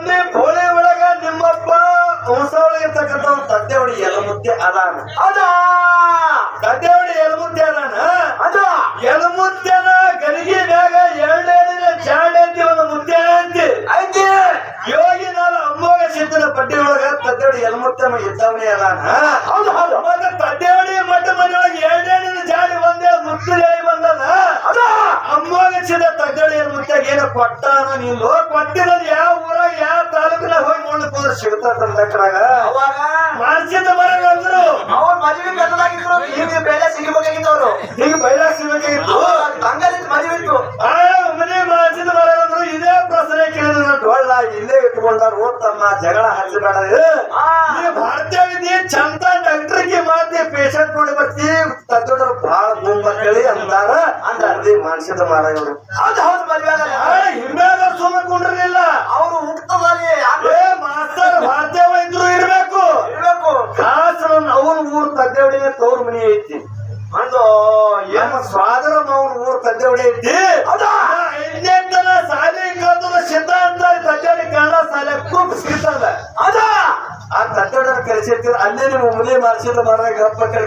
ಮಂದಿ ಭೋಳೆ ಒಳಗ ನಿಮ್ಮಪ್ಪ ಹೊಸವಳಿರ್ತಕ್ಕಂಥ ಒಂದು ತಂದೆವಡಿ ಎಲಮುತ್ತೆ ಅದಾನ. ಅದ! ತಂದೆವಡಿ ಎಲಮುತ್ತೆ ಅದಾನ? ಅದ! ಎಲಮುತ್ತೆನ ಗಲಿಗೆ ಮ್ಯಾಗ ಎರಡೇಳಿನ ಜಾಡೆ ಅಂತಿ ಒಂದು ಮುದ್ದೆ ಅಂತಿ ಐತಿ! ಯೋಗಿ ನಾನು ಅಮ್ಮೋಗ ಸಿದ್ಧನ ಪಟ್ಟಿ ಒಳಗ ತಂದೆವಡಿ ಎಲಮುತ್ತೆ ಇದ್ದವನೇ ಅದಾನ. ಹೌದು ಹೌದು. ಕೊಟ್ಟಾನ ನೀನು ಕೊಟ್ಟಿರೋದು ಯಾವ ಊರ ಯಾವ ತಾಲೂಕಿನ ಹೋಗಿ ನೋಡ್ಲಿಕ್ಕೆ ಹೋದ್ರೆ ಸಿಗ್ತಾ ಲೆಕ್ಕರಾಗ ಅವಾಗ ಮಾನಸಿಕ ಮರಗಳಂದ್ರು ಅವ್ರ ಮದುವೆ ಕಟ್ಟಲಾಗಿದ್ರು ಈಗ ಸಿಗಬೇಕಾಗಿತ್ತು ಸಿಗಬೇಕಾಗಿದ್ದವ್ರು ಈಗ ಬೈಲಾಗ ಸಿಗಬೇಕಾಗಿತ್ತು ಹಂಗಾದ್ರೆ ಮದುವೆ ಇತ್ತು ಮನೆ ಮಾನಸಿಕ ಮರಗಳಂದ್ರು ಇದೇ ಪ್ರಶ್ನೆ ಕೇಳಿದ್ರು ಡೊಳ್ಳ ಇಲ್ಲೇ ಇಟ್ಕೊಂಡಾರ ಓದ್ತಮ್ಮ ಜಗಳ ಹಚ್ಚಬೇಡ. ಈ ಭಾರತೀಯ ವಿಧಿ ಚಂದ ಡಾಕ್ಟರ್ಗೆ ಮಾತಿ ಪೇಷಂಟ್ ನೋಡಿ ಬರ್ತಿ ತದ್ದೋಡ್ರು ಬಹಳ ಗುಂಬ ಕೇಳಿ ಅಂದಾರ. ಅಂದ್ರಿ ಮರಗಳು. ಹೌದು? ಹೌದು ಮದುವೆ ಆಗಲ್ಲ ಹಿಂಗಾದ ಸುಮ್ಮ ಕುಂಡ್ರಲಿಲ್ಲ ಅವರು ಹುಟ್ಟದಲ್ಲಿ ಮಾಸ್ತರ್ ಮಾಧ್ಯಮ ಇದ್ರು ಇರ್ಬೇಕು. ಇರ್ಬೇಕು. ಖಾಸ್ ಅವನ್ ಊರ್ ತದ್ದೆವಡಿಗೆ ತವ್ರ ಮನಿ ಐತಿ. ಅಂದು ನಮ್ಮ ಸ್ವಾದರ ಅವನ್ ಊರ್ ತದ್ದೆವಡಿ ಐತಿ. ಹೌದಾ? ಐದನೇ ತನ ಸಾಲಿ ಕಲ್ತದ ಸಿದ್ಧಾಂತ ತದ್ದೆವಡಿ ಕನ್ನಡ ಸಾಲ್ಯ ಕುಪ್ ಸಿಗ್ತದ ಅದ ಆ ತದ್ದೆವಡ ಕಲಿಸಿರ್ತೀರ ಅಲ್ಲೇ ನೀವು ಮುಲಿ ಮಾಡಿಸಿದ ಮರ ಗಪ್ಪ ಕಡೆ